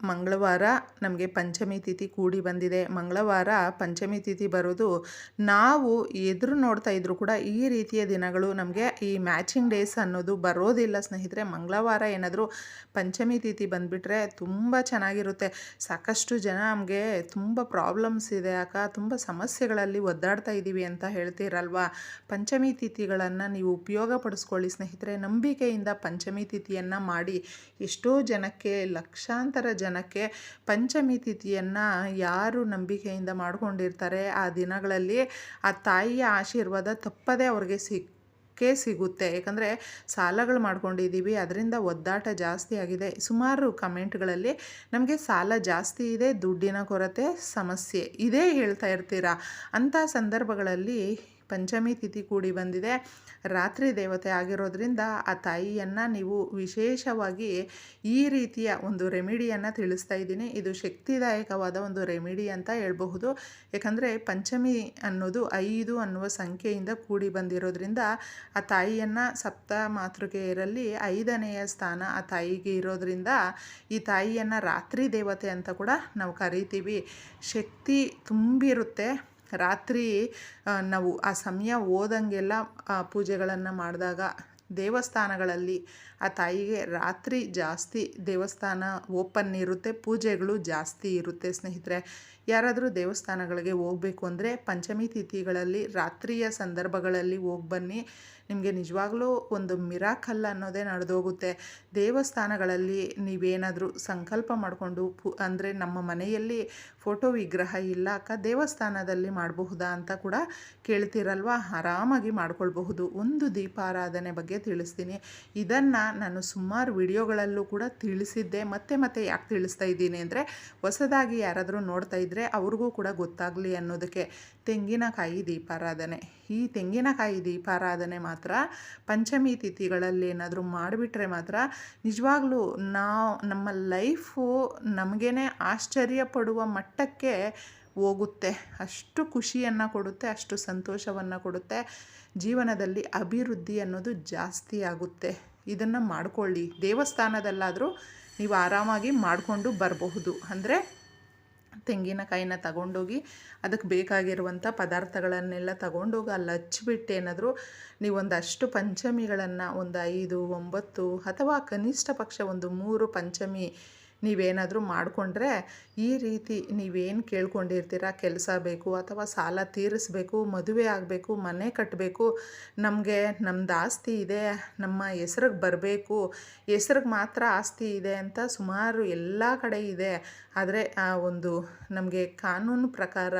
ಮಂಗಳವಾರ ನಮಗೆ ಪಂಚಮಿ ತಿಥಿ ಕೂಡಿ ಬಂದಿದೆ. ಮಂಗಳವಾರ ಪಂಚಮಿ ತಿಥಿ ಬರೋದು ನಾವು ಎದುರು ನೋಡ್ತಾ ಇದ್ರು ಕೂಡ ಈ ರೀತಿಯ ದಿನಗಳು ನಮಗೆ ಈ ಮ್ಯಾಚಿಂಗ್ ಡೇಸ್ ಅನ್ನೋದು ಬರೋದಿಲ್ಲ. ಸ್ನೇಹಿತರೆ, ಮಂಗಳವಾರ ಏನಾದರೂ ಪಂಚಮಿ ತಿಥಿ ಬಂದುಬಿಟ್ರೆ ತುಂಬ ಚೆನ್ನಾಗಿರುತ್ತೆ. ಸಾಕಷ್ಟು ಜನ ನಮಗೆ ತುಂಬ ಪ್ರಾಬ್ಲಮ್ಸ್ ಇದೆ ಅಕ್ಕ, ತುಂಬ ಸಮಸ್ಯೆಗಳಲ್ಲಿ ಒದ್ದಾಡ್ತಾ ಇದ್ದೀವಿ ಅಂತ ಹೇಳ್ತೀರಲ್ವಾ? ಪಂಚಮಿ ತಿಥಿಗಳನ್ನು ನೀವು ಉಪಯೋಗ ಪಡಿಸ್ಕೊಳ್ಳಿ ಸ್ನೇಹಿತರೆ. ನಂಬಿಕೆಯಿಂದ ಪಂಚಮಿ ತಿಥಿಯನ್ನು ಮಾಡಿ ಎಷ್ಟೋ ಜನಕ್ಕೆ ಲಕ್ಷಾಂತರ ಜನಕ್ಕೆ ಪಂಚಮಿ ತಿಥಿಯನ್ನು ಯಾರು ನಂಬಿಕೆಯಿಂದ ಮಾಡ್ಕೊಂಡಿರ್ತಾರೆ, ಆ ದಿನಗಳಲ್ಲಿ ಆ ತಾಯಿಯ ಆಶೀರ್ವಾದ ತಪ್ಪದೇ ಅವ್ರಿಗೆ ಸಿಕ್ಕೇ ಸಿಗುತ್ತೆ. ಯಾಕಂದರೆ ಸಾಲಗಳು ಮಾಡ್ಕೊಂಡಿದ್ದೀವಿ, ಅದರಿಂದ ಒದ್ದಾಟ ಜಾಸ್ತಿ ಆಗಿದೆ. ಸುಮಾರು ಕಮೆಂಟ್ಗಳಲ್ಲಿ, ನಮಗೆ ಸಾಲ ಜಾಸ್ತಿ ಇದೆ, ದುಡ್ಡಿನ ಕೊರತೆ ಸಮಸ್ಯೆ ಇದೇ ಹೇಳ್ತಾ ಇರ್ತೀರಾ? ಅಂಥ ಸಂದರ್ಭಗಳಲ್ಲಿ ಪಂಚಮಿ ತಿಥಿ ಕೂಡಿ ಬಂದಿದೆ. ರಾತ್ರಿ ದೇವತೆ ಆಗಿರೋದ್ರಿಂದ ಆ ತಾಯಿಯನ್ನು ನೀವು ವಿಶೇಷವಾಗಿ ಈ ರೀತಿಯ ಒಂದು ರೆಮಿಡಿಯನ್ನು ತಿಳಿಸ್ತಾ ಇದ್ದೀನಿ. ಇದು ಶಕ್ತಿದಾಯಕವಾದ ಒಂದು ರೆಮಿಡಿ ಅಂತ ಹೇಳಬಹುದು. ಯಾಕಂದರೆ ಪಂಚಮಿ ಅನ್ನೋದು ಐದು ಅನ್ನುವ ಸಂಖ್ಯೆಯಿಂದ ಕೂಡಿ ಬಂದಿರೋದ್ರಿಂದ ಆ ತಾಯಿಯನ್ನು ಸಪ್ತ ಮಾತೃಕೆಯರಲ್ಲಿ ಐದನೆಯ ಸ್ಥಾನ ಆ ತಾಯಿಗೆ ಇರೋದ್ರಿಂದ ಈ ತಾಯಿಯನ್ನು ರಾತ್ರಿ ದೇವತೆ ಅಂತ ಕೂಡ ನಾವು ಕರಿತೀವಿ. ಶಕ್ತಿ ತುಂಬಿರುತ್ತೆ. ರಾತ್ರಿ ನಾವು ಆ ಸಮಯ ಓದಂಗೆಲ್ಲ ಪೂಜೆಗಳನ್ನು ಮಾಡಿದಾಗ ದೇವಸ್ಥಾನಗಳಲ್ಲಿ ಆ ತಾಯಿಗೆ ರಾತ್ರಿ ಜಾಸ್ತಿ ದೇವಸ್ಥಾನ ಓಪನ್ ಇರುತ್ತೆ, ಪೂಜೆಗಳು ಜಾಸ್ತಿ ಇರುತ್ತೆ ಸ್ನೇಹಿತರೆ. ಯಾರಾದರೂ ದೇವಸ್ಥಾನಗಳಿಗೆ ಹೋಗಬೇಕು ಅಂದರೆ ಪಂಚಮಿ ತಿಥಿಗಳಲ್ಲಿ ರಾತ್ರಿಯ ಸಂದರ್ಭಗಳಲ್ಲಿ ಹೋಗಿ ಬನ್ನಿ. ನಿಮಗೆ ನಿಜವಾಗ್ಲೂ ಒಂದು ಮಿರಾಕಲ್ ಅನ್ನೋದೇ ನಡೆದೋಗುತ್ತೆ. ದೇವಸ್ಥಾನಗಳಲ್ಲಿ ನೀವೇನಾದರೂ ಸಂಕಲ್ಪ ಮಾಡಿಕೊಂಡು ಪು, ಅಂದರೆ ನಮ್ಮ ಮನೆಯಲ್ಲಿ ಫೋಟೋ ವಿಗ್ರಹ ಇಲ್ಲ, ಅಕ್ಕ ದೇವಸ್ಥಾನದಲ್ಲಿ ಮಾಡಬಹುದಾ ಅಂತ ಕೂಡ ಕೇಳ್ತಿರಲ್ವಾ? ಆರಾಮಾಗಿ ಮಾಡ್ಕೊಳ್ಬಹುದು. ಒಂದು ದೀಪಾರಾಧನೆ ಬಗ್ಗೆ ತಿಳಿಸ್ತೀನಿ. ಇದನ್ನು ನಾನು ಸುಮಾರು ವಿಡಿಯೋಗಳಲ್ಲೂ ಕೂಡ ತಿಳಿಸಿದ್ದೆ. ಮತ್ತೆ ಮತ್ತೆ ಯಾಕೆ ತಿಳಿಸ್ತಾ ಇದ್ದೀನಿ ಅಂದರೆ, ಹೊಸದಾಗಿ ಯಾರಾದರೂ ನೋಡ್ತಾ ಇದ್ದರೆ ಅವ್ರಿಗೂ ಕೂಡ ಗೊತ್ತಾಗಲಿ ಅನ್ನೋದಕ್ಕೆ. ತೆಂಗಿನಕಾಯಿ ದೀಪಾರಾಧನೆ. ಈ ತೆಂಗಿನಕಾಯಿ ದೀಪಾರಾಧನೆ ಮಾತ್ರ ಪಂಚಮಿ ತಿಥಿಗಳಲ್ಲಿ ಏನಾದರೂ ಮಾಡಿಬಿಟ್ರೆ ಮಾತ್ರ ನಿಜವಾಗ್ಲೂ ನಾವು ನಮ್ಮ ಲೈಫು ನಮಗೇನೆ ಆಶ್ಚರ್ಯ ಪಡುವ ಮಟ್ಟಕ್ಕೆ ಹೋಗುತ್ತೆ. ಅಷ್ಟು ಖುಷಿಯನ್ನು ಕೊಡುತ್ತೆ, ಅಷ್ಟು ಸಂತೋಷವನ್ನು ಕೊಡುತ್ತೆ. ಜೀವನದಲ್ಲಿ ಅಭಿವೃದ್ಧಿ ಅನ್ನೋದು ಜಾಸ್ತಿ ಆಗುತ್ತೆ. ಇದನ್ನು ಮಾಡಿಕೊಳ್ಳಿ. ದೇವಸ್ಥಾನದಲ್ಲಾದರೂ ನೀವು ಆರಾಮಾಗಿ ಮಾಡಿಕೊಂಡು ಬರಬಹುದು. ಅಂದರೆ ತೆಂಗಿನಕಾಯಿನ ತಗೊಂಡೋಗಿ ಅದಕ್ಕೆ ಬೇಕಾಗಿರುವಂಥ ಪದಾರ್ಥಗಳನ್ನೆಲ್ಲ ತಗೊಂಡೋಗಿ ಅಲ್ಲಿ ಹಚ್ಚಿಬಿಟ್ಟೇನಾದರೂ ಏನಾದರೂ ನೀವೊಂದಷ್ಟು ಪಂಚಮಿಗಳನ್ನು ಒಂದು ಐದು, ಒಂಬತ್ತು ಅಥವಾ ಕನಿಷ್ಠ ಪಕ್ಷ ಒಂದು ಮೂರು ಪಂಚಮಿ ನೀವೇನಾದರೂ ಮಾಡಿಕೊಂಡ್ರೆ ಈ ರೀತಿ ನೀವೇನು ಕೇಳ್ಕೊಂಡಿರ್ತೀರ? ಕೆಲಸ ಬೇಕು ಅಥವಾ ಸಾಲ ತೀರಿಸ್ಬೇಕು, ಮದುವೆ ಆಗಬೇಕು, ಮನೆ ಕಟ್ಟಬೇಕು ನಮಗೆ ನಮ್ಮದು ಆಸ್ತಿ ಇದೆ, ನಮ್ಮ ಹೆಸ್ರಿಗೆ ಬರಬೇಕು, ಹೆಸ್ರಿಗೆ ಮಾತ್ರ ಆಸ್ತಿ ಇದೆ ಅಂತ ಸುಮಾರು ಎಲ್ಲ ಕಡೆ ಇದೆ. ಆದರೆ ಆ ಒಂದು ನಮಗೆ ಕಾನೂನು ಪ್ರಕಾರ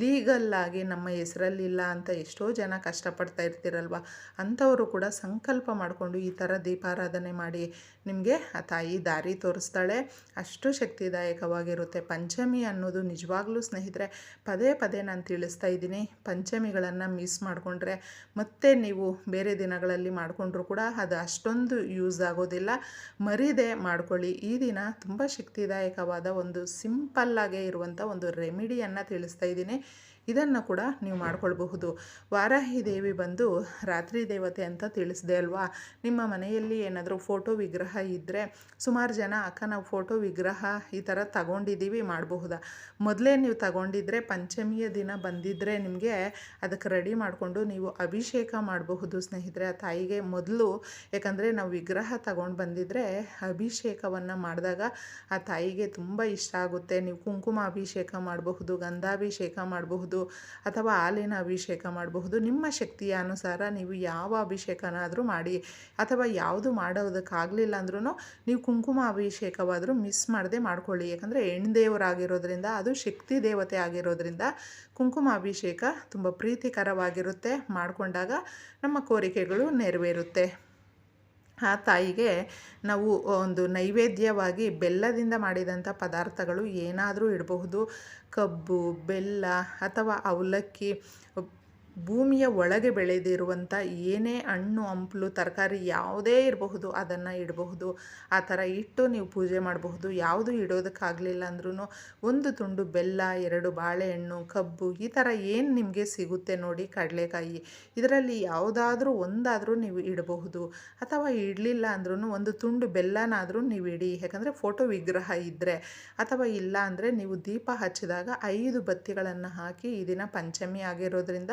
ಲೀಗಲ್ಲಾಗಿ ನಮ್ಮ ಹೆಸರಲ್ಲಿಲ್ಲ ಅಂತ ಎಷ್ಟೋ ಜನ ಕಷ್ಟಪಡ್ತಾ ಇರ್ತೀರಲ್ವ? ಅಂಥವರು ಕೂಡ ಸಂಕಲ್ಪ ಮಾಡಿಕೊಂಡು ಈ ಥರ ದೀಪಾರಾಧನೆ ಮಾಡಿ ನಿಮಗೆ ಆ ತಾಯಿ ದಾರಿ ತೋರಿಸ್ತಾಳೆ. ಅಷ್ಟು ಶಕ್ತಿದಾಯಕವಾಗಿರುತ್ತೆ. ಪಂಚಮಿ ಅನ್ನೋದು ನಿಜವಾಗ್ಲೂ ಸ್ನೇಹಿತರೆ, ಪದೇ ಪದೇ ನಾನು ತಿಳಿಸ್ತಾ ಇದ್ದೀನಿ. ಪಂಚಮಿಗಳನ್ನು ಮಿಸ್ ಮಾಡಿಕೊಂಡ್ರೆ ಮತ್ತೆ ನೀವು ಬೇರೆ ದಿನಗಳಲ್ಲಿ ಮಾಡಿಕೊಂಡ್ರೂ ಕೂಡ ಅದು ಅಷ್ಟೊಂದು ಯೂಸ್ ಆಗೋದಿಲ್ಲ. ಮರಿದೆ ಮಾಡ್ಕೊಳ್ಳಿ. ಈ ದಿನ ತುಂಬ ಶಕ್ತಿದಾಯಕವಾದ ಒಂದು ಸಿಂಪಲ್ಲಾಗೇ ಇರುವಂಥ ಒಂದು ರೆಮಿಡಿಯನ್ನು ತಿಳಿಸ್ತಾ ಇದ್ದೀನಿ. ಇದನ್ನು ಕೂಡ ನೀವು ಮಾಡ್ಕೊಳ್ಬಹುದು. ವಾರಾಹಿ ದೇವಿ ಬಂದು ರಾತ್ರಿ ದೇವತೆ ಅಂತ ತಿಳಿಸಿದೆ ಅಲ್ವಾ? ನಿಮ್ಮ ಮನೆಯಲ್ಲಿ ಏನಾದರೂ ಫೋಟೋ ವಿಗ್ರಹ ಇದ್ದರೆ ಸುಮಾರು ಜನ, ಅಕ್ಕ, ನಾವು ಫೋಟೋ ವಿಗ್ರಹ ಈ ಥರ ತಗೊಂಡಿದ್ದೀವಿ ಮಾಡಬಹುದಾ? ಮೊದಲೇ ನೀವು ತಗೊಂಡಿದ್ರೆ ಪಂಚಮಿಯ ದಿನ ಬಂದಿದ್ದರೆ ನಿಮಗೆ ಅದಕ್ಕೆ ರೆಡಿ ಮಾಡಿಕೊಂಡು ನೀವು ಅಭಿಷೇಕ ಮಾಡಬಹುದು ಸ್ನೇಹಿತರೆ, ಆ ತಾಯಿಗೆ ಮೊದಲು. ಯಾಕಂದರೆ ನಾವು ವಿಗ್ರಹ ತಗೊಂಡು ಬಂದಿದ್ದರೆ ಅಭಿಷೇಕವನ್ನು ಮಾಡಿದಾಗ ಆ ತಾಯಿಗೆ ತುಂಬ ಇಷ್ಟ ಆಗುತ್ತೆ. ನೀವು ಕುಂಕುಮ ಅಭಿಷೇಕ ಮಾಡಬಹುದು, ಗಂಧಾಭಿಷೇಕ ಮಾಡಬಹುದು. ಅಥವಾ ಹಾಲಿನ ಅಭಿಷೇಕ ಮಾಡಬಹುದು. ನಿಮ್ಮ ಶಕ್ತಿಯ ಅನುಸಾರ ನೀವು ಯಾವ ಅಭಿಷೇಕನಾದರೂ ಮಾಡಿ ಅಥವಾ ಯಾವುದು ಮಾಡೋದಕ್ಕಾಗಲಿಲ್ಲ ಅಂದ್ರೂ ನೀವು ಕುಂಕುಮ ಅಭಿಷೇಕವಾದರೂ ಮಿಸ್ ಮಾಡದೆ ಮಾಡ್ಕೊಳ್ಳಿ. ಯಾಕಂದರೆ ಹೆಣ್ದೇವರಾಗಿರೋದ್ರಿಂದ ಅದು ಶಕ್ತಿ ದೇವತೆ ಆಗಿರೋದ್ರಿಂದ ಕುಂಕುಮ ಅಭಿಷೇಕ ತುಂಬ ಪ್ರೀತಿಕರವಾಗಿರುತ್ತೆ. ಮಾಡಿಕೊಂಡಾಗ ನಮ್ಮ ಕೋರಿಕೆಗಳು ನೆರವೇರುತ್ತೆ. ಆ ತಾಯಿಗೆ ನಾವು ಒಂದು ನೈವೇದ್ಯವಾಗಿ ಬೆಲ್ಲದಿಂದ ಮಾಡಿದಂಥ ಪದಾರ್ಥಗಳು ಏನಾದರೂ ಇಡಬಹುದು. ಕಬ್ಬು ಬೆಲ್ಲ ಅಥವಾ ಅವಲಕ್ಕಿ ಭೂಮಿಯ ಒಳಗೆ ಬೆಳೆದಿರುವಂಥ ಏನೇ ಹಣ್ಣು, ಹಂಪಲು, ತರಕಾರಿ ಯಾವುದೇ ಇರಬಹುದು, ಅದನ್ನು ಇಡಬಹುದು. ಆ ಥರ ಇಟ್ಟು ನೀವು ಪೂಜೆ ಮಾಡಬಹುದು. ಯಾವುದು ಇಡೋದಕ್ಕಾಗಲಿಲ್ಲ ಅಂದ್ರೂ ಒಂದು ತುಂಡು ಬೆಲ್ಲ, ಎರಡು ಬಾಳೆಹಣ್ಣು, ಕಬ್ಬು, ಈ ಥರ ಏನು ನಿಮಗೆ ಸಿಗುತ್ತೆ ನೋಡಿ ಕಡಲೆಕಾಯಿ. ಇದರಲ್ಲಿ ಯಾವುದಾದ್ರೂ ಒಂದಾದರೂ ನೀವು ಇಡಬಹುದು. ಅಥವಾ ಇಡಲಿಲ್ಲ ಅಂದ್ರೂ ಒಂದು ತುಂಡು ಬೆಲ್ಲನಾದರೂ ನೀವು ಇಡಿ. ಯಾಕಂದರೆ ಫೋಟೋ ವಿಗ್ರಹ ಇದ್ದರೆ ಅಥವಾ ಇಲ್ಲ ಅಂದರೆ ನೀವು ದೀಪ ಹಚ್ಚಿದಾಗ ಐದು ಬತ್ತಿಗಳನ್ನು ಹಾಕಿ ಈ ದಿನ ಪಂಚಮಿ ಆಗಿರೋದ್ರಿಂದ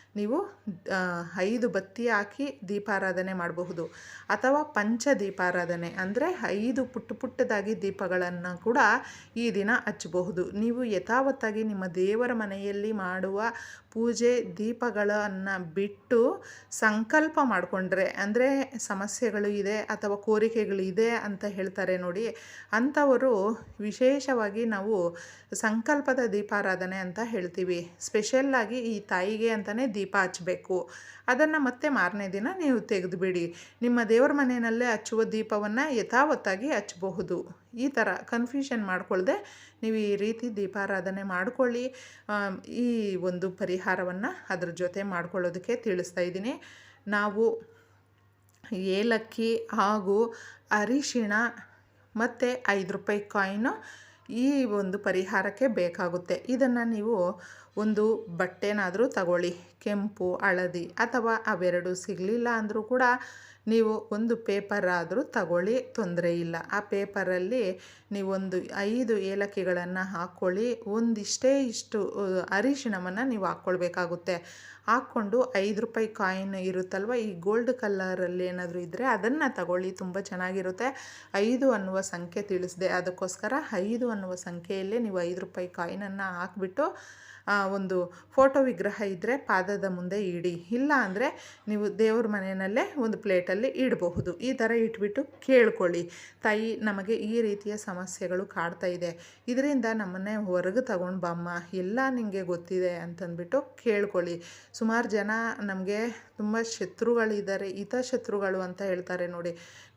ನೀವು ಐದು ಬತ್ತಿ ಹಾಕಿ ದೀಪಾರಾಧನೆ ಮಾಡಬಹುದು. ಅಥವಾ ಪಂಚ ದೀಪಾರಾಧನೆ ಅಂದರೆ ಐದು ಪುಟ್ಟ ಪುಟ್ಟದಾಗಿ ದೀಪಗಳನ್ನು ಕೂಡ ಈ ದಿನ ಹಚ್ಚಬಹುದು. ನೀವು ಯಥಾವತ್ತಾಗಿ ನಿಮ್ಮ ದೇವರ ಮನೆಯಲ್ಲಿ ಮಾಡುವ ಪೂಜೆ ದೀಪಗಳನ್ನು ಬಿಟ್ಟು ಸಂಕಲ್ಪ ಮಾಡಿಕೊಂಡ್ರೆ, ಅಂದರೆ ಸಮಸ್ಯೆಗಳು ಇದೆ ಅಥವಾ ಕೋರಿಕೆಗಳು ಇದೆ ಅಂತ ಹೇಳ್ತಾರೆ ನೋಡಿ, ಅಂಥವರು ವಿಶೇಷವಾಗಿ ನಾವು ಸಂಕಲ್ಪದ ದೀಪಾರಾಧನೆ ಅಂತ ಹೇಳ್ತೀವಿ. ಸ್ಪೆಷಲ್ಲಾಗಿ ಈ ತಾಯಿಗೆ ಅಂತಲೇ ಹಚ್ಚಬೇಕು. ಅದನ್ನು ಮತ್ತೆ ಮಾರನೇ ದಿನ ನೀವು ತೆಗೆದುಬಿಡಿ. ನಿಮ್ಮ ದೇವರ ಮನೆಯಲ್ಲೇ ಹಚ್ಚುವ ದೀಪವನ್ನು ಯಥಾವತ್ತಾಗಿ ಹಚ್ಚಬಹುದು. ಈ ಥರ ಕನ್ಫ್ಯೂಷನ್ ಮಾಡಿಕೊಳ್ಳದೆ ನೀವು ಈ ರೀತಿ ದೀಪಾರಾಧನೆ ಮಾಡ್ಕೊಳ್ಳಿ. ಈ ಒಂದು ಪರಿಹಾರವನ್ನು ಅದ್ರ ಜೊತೆ ಮಾಡ್ಕೊಳ್ಳೋದಕ್ಕೆ ತಿಳಿಸ್ತಾ ಇದ್ದೀನಿ. ನಾವು ಏಲಕ್ಕಿ ಹಾಗೂ ಅರಿಶಿಣ ಮತ್ತು ಐದು ರೂಪಾಯಿ ಕಾಯಿನು ಈ ಒಂದು ಪರಿಹಾರಕ್ಕೆ ಬೇಕಾಗುತ್ತೆ. ಇದನ್ನು ನೀವು ಒಂದು ಬಟ್ಟೆನಾದರೂ ತಗೊಳ್ಳಿ. ಕೆಂಪು, ಹಳದಿ ಅಥವಾ ಅವೆರಡು ಸಿಗಲಿಲ್ಲ ಅಂದರೂ ಕೂಡ ನೀವು ಒಂದು ಪೇಪರ್ ಆದರೂ ತಗೊಳ್ಳಿ, ತೊಂದರೆ ಇಲ್ಲ. ಆ ಪೇಪರಲ್ಲಿ ನೀವೊಂದು ಐದು ಏಲಕ್ಕಿಗಳನ್ನು ಹಾಕ್ಕೊಳ್ಳಿ. ಒಂದಿಷ್ಟೇ ಇಷ್ಟು ಅರಿಶಿಣವನ್ನು ನೀವು ಹಾಕ್ಕೊಳ್ಬೇಕಾಗುತ್ತೆ. ಹಾಕ್ಕೊಂಡು ಐದು ರೂಪಾಯಿ ಕಾಯಿನ್ ಇರುತ್ತಲ್ವ? ಈ ಗೋಲ್ಡ್ ಕಲ್ಲರಲ್ಲಿ ಏನಾದರೂ ಇದ್ದರೆ ಅದನ್ನು ತಗೊಳ್ಳಿ. ತುಂಬ ಚೆನ್ನಾಗಿರುತ್ತೆ. ಐದು ಅನ್ನುವ ಸಂಖ್ಯೆ ತಿಳಿಸಿದೆ. ಅದಕ್ಕೋಸ್ಕರ ಐದು ಅನ್ನುವ ಸಂಖ್ಯೆಯಲ್ಲೇ ನೀವು ಐದು ರೂಪಾಯಿ ಕಾಯಿನನ್ನು ಹಾಕ್ಬಿಟ್ಟು ಒಂದು ಫೋಟೋ ವಿಗ್ರಹ ಇದ್ದರೆ ಪಾದದ ಮುಂದೆ ಇಡಿ. ಇಲ್ಲ ಅಂದರೆ ನೀವು ದೇವ್ರ ಮನೆಯಲ್ಲೇ ಒಂದು ಪ್ಲೇಟಲ್ಲಿ ಇಡಬಹುದು. ಈ ಥರ ಇಟ್ಬಿಟ್ಟು ಕೇಳ್ಕೊಳ್ಳಿ. ತಾಯಿ, ನಮಗೆ ಈ ರೀತಿಯ ಸಮಸ್ಯೆಗಳು ಕಾಡ್ತಾ ಇದೆ. ಇದರಿಂದ ನಮ್ಮನ್ನೇ ಹೊರಗೆ ತಗೊಂಡು ಬಮ್ಮ, ಎಲ್ಲ ನಿಮಗೆ ಗೊತ್ತಿದೆ ಅಂತಂದ್ಬಿಟ್ಟು ಕೇಳ್ಕೊಳ್ಳಿ. ಸುಮಾರು ಜನ ನಮಗೆ ತುಂಬ ಶತ್ರುಗಳಿದ್ದಾರೆ, ಹಿತಶತ್ರುಗಳು ಅಂತ ಹೇಳ್ತಾರೆ ನೋಡಿ.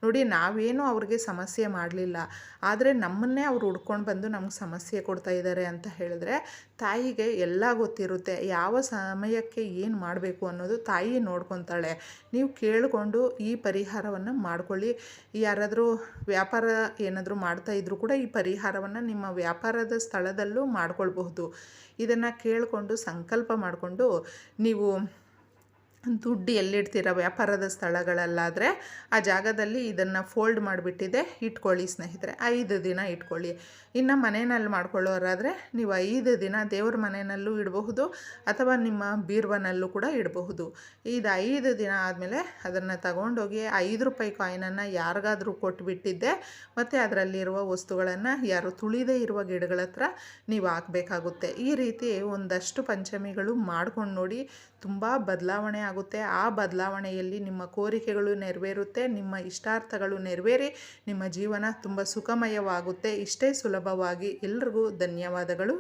ನೋಡಿ, ನಾವೇನು ಅವ್ರಿಗೆ ಸಮಸ್ಯೆ ಮಾಡಲಿಲ್ಲ. ಆದರೆ ನಮ್ಮನ್ನೇ ಅವ್ರು ಹುಡ್ಕೊಂಡು ಬಂದು ನಮ್ಗೆ ಸಮಸ್ಯೆ ಕೊಡ್ತಾ ಇದ್ದಾರೆ ಅಂತ ಹೇಳಿದ್ರೆ, ತಾಯಿಗೆ ಎಲ್ಲ ಗೊತ್ತಿರುತ್ತೆ. ಯಾವ ಸಮಯಕ್ಕೆ ಏನು ಮಾಡಬೇಕು ಅನ್ನೋದು ತಾಯಿ ನೋಡ್ಕೊತಾಳೆ. ನೀವು ಕೇಳಿಕೊಂಡು ಈ ಪರಿಹಾರವನ್ನು ಮಾಡ್ಕೊಳ್ಳಿ. ಯಾರಾದರೂ ವ್ಯಾಪಾರ ಏನಾದರೂ ಮಾಡ್ತಾ ಇದ್ರೂ ಕೂಡ ಈ ಪರಿಹಾರವನ್ನು ನಿಮ್ಮ ವ್ಯಾಪಾರದ ಸ್ಥಳದಲ್ಲೂ ಮಾಡ್ಕೊಳ್ಬಹುದು. ಇದನ್ನು ಕೇಳಿಕೊಂಡು, ಸಂಕಲ್ಪ ಮಾಡಿಕೊಂಡು ನೀವು ದುಡ್ಡು ಎಲ್ಲಿಡ್ತೀರ ವ್ಯಾಪಾರದ ಸ್ಥಳಗಳಲ್ಲಾದರೆ ಆ ಜಾಗದಲ್ಲಿ ಇದನ್ನು ಫೋಲ್ಡ್ ಮಾಡಿಬಿಟ್ಟಿದೆ, ಇಟ್ಕೊಳ್ಳಿ ಸ್ನೇಹಿತರೆ. ಐದು ದಿನ ಇಟ್ಕೊಳ್ಳಿ. ಇನ್ನು ಮನೆಯಲ್ಲಿ ಮಾಡ್ಕೊಳ್ಳೋರಾದರೆ ನೀವು ಐದು ದಿನ ದೇವ್ರ ಮನೆಯಲ್ಲೂ ಇಡಬಹುದು ಅಥವಾ ನಿಮ್ಮ ಬೀರ್ವನಲ್ಲೂ ಕೂಡ ಇಡಬಹುದು. ಇದು ಐದು ದಿನ ಆದಮೇಲೆ ಅದನ್ನು ತಗೊಂಡೋಗಿ ಐದು ರೂಪಾಯಿ ಕಾಯಿನನ್ನು ಯಾರಿಗಾದರೂ ಕೊಟ್ಬಿಟ್ಟಿದ್ದೆ, ಮತ್ತು ಅದರಲ್ಲಿರುವ ವಸ್ತುಗಳನ್ನು ಯಾರು ತುಳಿದೇ ಇರುವ ಗಿಡಗಳ ಹತ್ರ ನೀವು ಹಾಕಬೇಕಾಗುತ್ತೆ. ಈ ರೀತಿ ಒಂದಷ್ಟು ಪಂಚಮಿಗಳು ಮಾಡ್ಕೊಂಡು ನೋಡಿ ತುಂಬ ಬದಲಾವಣೆ ಆಗುತ್ತೆ. ಆ ಬದಲಾವಣೆಯಲ್ಲಿ ನಿಮ್ಮ ಕೋರಿಕೆಗಳು ನೆರವೇರುತ್ತೆ, ನಿಮ್ಮ ಇಷ್ಟಾರ್ಥಗಳು ನೆರವೇರಿ, ನಿಮ್ಮ ಜೀವನ ತುಂಬ ಸುಖಮಯವಾಗುತ್ತೆ. ಇಷ್ಟೇ ಸುಲಭವಾಗಿ ಎಲ್ರಿಗೂ ಧನ್ಯವಾದಗಳು.